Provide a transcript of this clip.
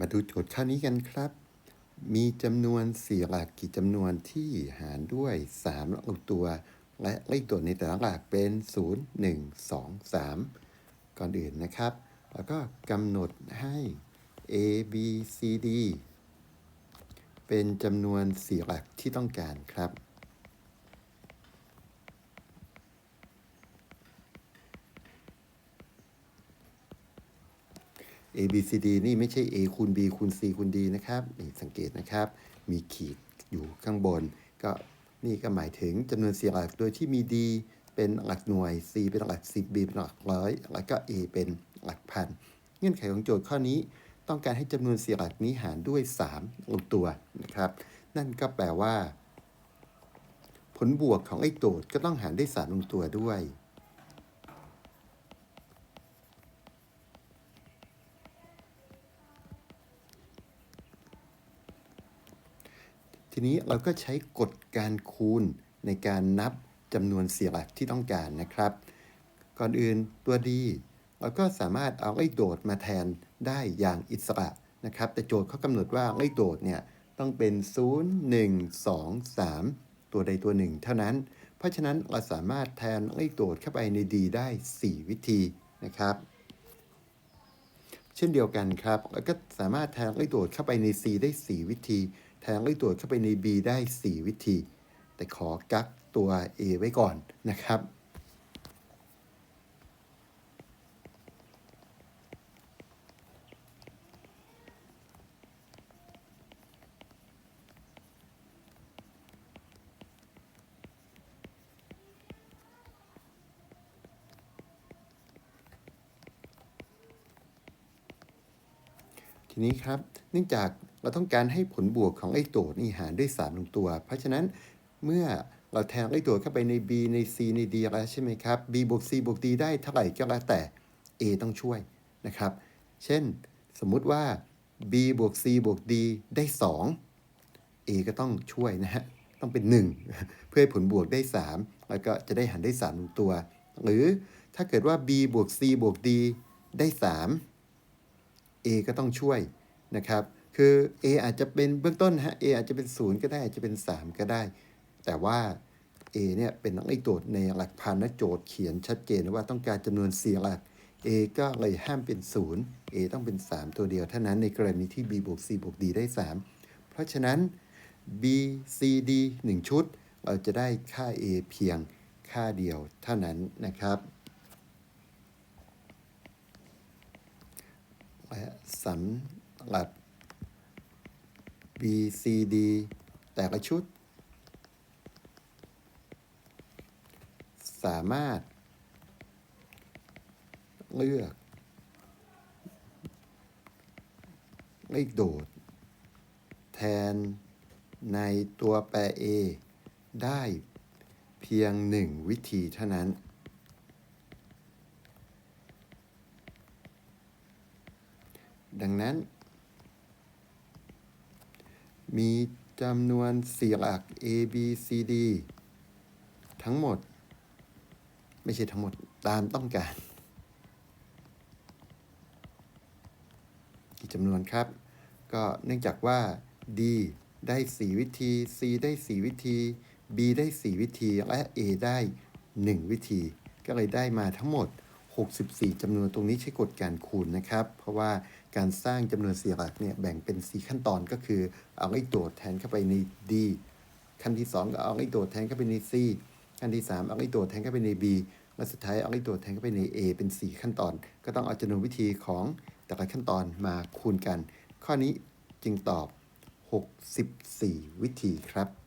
มาดูโจทย์ข้อนี้กันครับ มีจำนวนสี่หลักกี่จำนวนที่หารด้วย 3 หลักตัว และเลขตัวในแต่ละหลักเป็น 0 1 2 3 ก่อนอื่นนะครับ แล้วก็กำหนดให้ a b c d เป็นจำนวนสี่หลักที่ต้องการครับ a b c d นี่ไม่ใช่ a คูณ b คูณ c คูณ d นะครับนี่สังเกตนะครับ มีขีดอยู่ข้างบน ก็นี่ก็หมายถึงจำนวนสี่หลักโดยที่มี d เป็นหลักหน่วย c เป็นหลัก10 b เป็นหลักร้อยแล้วก็ a เป็นหลักพันเงื่อนไขของโจทย์ข้อนี้ ต้องการให้จำนวนสี่หลักนี้หารด้วย3ลงตัวนะครับนั่นก็แปลว่า ผลบวกของไอ้โจทย์ก็ต้องหารด้วย3ลงตัวด้วย ทีนี้เราก็ใช้กฎการคูณในการนับจำนวนเสียหลักที่ต้องการนะครับ ก่อนอื่นตัวดีเราก็สามารถเอาไอ้โดดมาแทนได้อย่างอิสระนะครับ แต่โจทย์เขากำหนดว่าไอ้โดดเนี่ยต้องเป็น 0 1 2 3 ตัวใดตัวหนึ่งเท่านั้น เพราะฉะนั้นเราสามารถแทนไอ้โดดเข้าไปใน D ได้ 4 วิธีนะครับ เช่นเดียวกันครับแล้วก็สามารถแทงเลขโดดเข้าไปใน C ได้ 4 วิธี แทงเลขโดดเข้าไปใน B ได้ 4 วิธี แต่ขอกักตัว A ไว้ก่อนนะครับทีนี้ครับ เนื่องจาก เราต้องการให้ผลบวกของไอ้โจทย์นี่หารด้วย3ลงตัว เพราะฉะนั้นเมื่อเราแทงไอ้โจทย์เข้าไปใน b ใน c ใน d แล้วใช่ไหมครับ b บวก c บวก d ได้เท่าไหร่ก็แล้วแต่ a ต้องช่วยนะครับ เช่นสมมุติว่า b บวก c บวก d ได้ 2 a ก็ต้องช่วยนะฮะต้องเป็น 1 เพื่อให้ผลบวกได้ 3 แล้วก็จะได้หารได้3ลงตัว หรือถ้าเกิดว่า b บวก c บวก d ได้ 3 A ก็ต้องช่วยนะครับ คือ A อาจจะเป็นเบื้องต้นฮะ A อาจจะเป็น 0 ก็ได้อาจจะเป็น 3 ก็ได้ แต่ว่า A เนี่ยเป็นไอ้โจทย์ในหลักพันนะโจทย์เขียนชัดเจนว่าต้องการจำนวน4หลัก A ก็เลยห้ามเป็น 0 A ต้องเป็น 3 ตัวเดียวเท่านั้นในกรณีที่ B บวก C บวก D ได้ 3 เพราะฉะนั้น B C D 1 ชุด เราจะได้ค่า A เพียงค่าเดียวเท่านั้นนะครับและสำหรับ B C D แต่ละชุด สามารถ เลือกเลขโดด แทนในตัวแปร A ได้เพียงหนึ่งวิธีเท่านั้น ดังนั้น มีจำนวนสี่หลัก A B C D ทั้งหมด ไม่ใช่ทั้งหมดตามต้องการ กี่จำนวนครับ ก็เนื่องจากว่า D ได้ 4 วิธี C ได้ 4 วิธี B ได้ 4 วิธี และ A ได้ 1 วิธี ก็เลยได้มาทั้งหมด 64จำนวนตรงนี้ใช้กฎการคูณนะครับ เพราะว่าการสร้างจำนวนสี่หลักเนี่ยแบ่งเป็น 4 ขั้นตอนก็คือ เอาไอ้โดดแทนเข้าไปใน D ขั้นที่ 2 ก็เอาไอ้โดดแทนเข้าไปใน C ขั้นที่ 3 เอาไอ้โดดแทนเข้าไปใน B และสุดท้ายเอาไอ้โดดแทนเข้าไปใน A เป็น 4 ขั้นตอน ก็ต้องเอาจำนวนวิธีของแต่ละขั้นตอนมาคูณกัน ข้อนี้จึงตอบ 64 วิธีครับ